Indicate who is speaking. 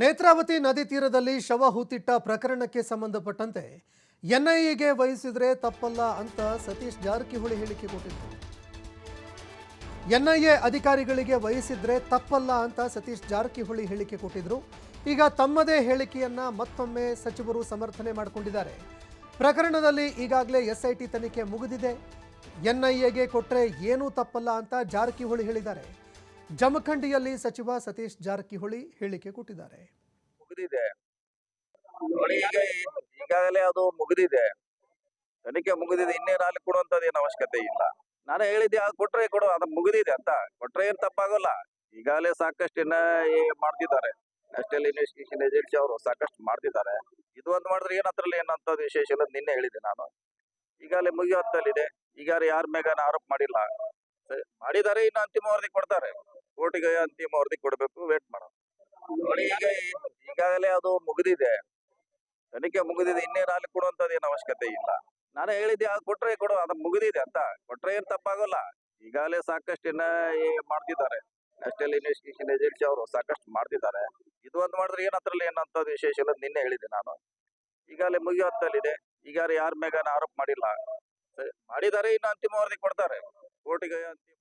Speaker 1: ನೇತ್ರಾವತಿ ನದಿ ತೀರದಲ್ಲಿ ಶವ ಹೂತಿಟ್ಟ ಪ್ರಕರಣಕ್ಕೆ ಸಂಬಂಧಪಟ್ಟಂತೆ ಎನ್ಐಎಗೆ ವಹಿಸಿದ್ರೆ ತಪ್ಪಲ್ಲ ಅಂತ ಸತೀಶ್ ಜಾರಕಿಹೊಳಿ ಹೇಳಿಕೆ ಕೊಟ್ಟಿದ್ದರು ಎನ್ಐಎ ಅಧಿಕಾರಿಗಳಿಗೆ ವಹಿಸಿದ್ರೆ ತಪ್ಪಲ್ಲ ಅಂತ ಸತೀಶ್ ಜಾರಕಿಹೊಳಿ ಹೇಳಿಕೆ ಕೊಟ್ಟಿದ್ರು. ಈಗ ತಮ್ಮದೇ ಹೇಳಿಕೆಯನ್ನ ಮತ್ತೊಮ್ಮೆ ಸಚಿವರು ಸಮರ್ಥನೆ ಮಾಡಿಕೊಂಡಿದ್ದಾರೆ. ಪ್ರಕರಣದಲ್ಲಿ ಈಗಾಗಲೇ ಎಸ್ಐಟಿ ತನಿಖೆ ಮುಗಿದಿದೆ. ಎನ್ಐಎಗೆ ಕೊಟ್ಟರೆ ಏನೂ ತಪ್ಪಲ್ಲ ಅಂತ ಜಾರಕಿಹೊಳಿ ಹೇಳಿದ್ದಾರೆ. ಜಮಖಂಡಿಯಲ್ಲಿ ಸಚಿವ ಸತೀಶ್ ಜಾರಕಿಹೊಳಿ ಹೇಳಿಕೆ ಕೊಟ್ಟಿದ್ದಾರೆ.
Speaker 2: ಮುಗಿದಿದೆ. ಈಗಾಗಲೇ ಅದು ಮುಗಿದಿದೆ. ತನಿಖೆ ಮುಗಿದಿದೆ. ಇನ್ನೇನು ಅಲ್ಲಿ ಕೊಡುವಂತದ್ದು ಏನು ಅವಶ್ಯಕತೆ ಇಲ್ಲ. ನಾನು ಹೇಳಿದ್ದೆ, ಅದು ಕೊಟ್ರೆ ಕೊಡು, ಅದು ಮುಗಿದಿದೆ ಅಂತ. ಕೊಟ್ರೆ ಏನ್ ತಪ್ಪಾಗಲ್ಲ. ಈಗಾಗಲೇ ಸಾಕಷ್ಟು ಇನ್ನ ಮಾಡ್ತಿದ್ದಾರೆ. ನ್ಯಾಷನಲ್ ಇನ್ವೆಸ್ಟಿಗೇಷನ್ ಏಜೆನ್ಸಿ ಅವರು ಸಾಕಷ್ಟು ಮಾಡ್ತಿದ್ದಾರೆ. ಇದು ಒಂದು ಮಾಡಿದ್ರೆ ಏನ್ ಅದ್ರಲ್ಲಿ ಏನಂತ ವಿಶೇಷ ಇಲ್ಲ ನಿನ್ನೆ ಹೇಳಿದೆ ನಾನು. ಈಗಾಗಲೇ ಮುಗಿಯುವಂತಲ್ಲಿದೆ. ಈಗ ಯಾರ ಮೇಗನ ಆರೋಪ ಮಾಡಿಲ್ಲ. ಮಾಡಿದ್ದಾರೆ, ಇನ್ನು ಅಂತಿಮ ವರದಿ ಕೊಡ್ತಾರೆ. ಕೋರ್ಟಿಗೆ ಅಂತಿಮ ವರದಿ ಕೊಡಬೇಕು ವೇಟ್ ಮಾಡೋಣ. ಈಗ ಈಗಾಗಲೇ ಅದು ಮುಗಿದಿದೆ. ತನಿಖೆ ಮುಗಿದಿದೆ ಇನ್ನೇನು ಅಲ್ಲಿ ಕೊಡುವಂತದ್ದು ಏನು ಅವಶ್ಯಕತೆ ಇಲ್ಲ. ನಾನು ಹೇಳಿದ್ದೆ ಅದು ಕೊಟ್ರೆ ಕೊಡು, ಅದು ಮುಗಿದಿದೆ ಅಂತ. ಕೊಟ್ರೆ ಏನು ತಪ್ಪಾಗಲ್ಲ. ಈಗಾಗಲೇ ಸಾಕಷ್ಟು ಇನ್ನ ಮಾಡ್ತಿದ್ದಾರೆ. ನ್ಯಾಷನಲ್ ಇನ್ವೆಸ್ಟಿಗೇಷನ್ ಏಜೆನ್ಸಿ ಅವರು ಸಾಕಷ್ಟು ಮಾಡ್ತಿದ್ದಾರೆ. ಇದು ಒಂದು ಮಾಡಿದ್ರೆ ಏನತ್ರಲ್ಲಿ ಏನಂತದ್ದು ಏನಂತ ವಿಶೇಷ ಇಲ್ಲ, ನಿನ್ನೆ ಹೇಳಿದೆ ನಾನು. ಈಗಾಗಲೇ ಮುಗಿಯುವಂತಲ್ಲಿದೆ ಈಗ ಯಾರ ಮೇಗ ಆರೋಪ ಮಾಡಿಲ್ಲ. ಮಾಡಿದ್ದಾರೆ, ಇನ್ನು ಅಂತಿಮ ವರದಿ ಕೊಡ್ತಾರೆ. ಕೋರ್ಟಿಗೆ ಅಂತಿಮ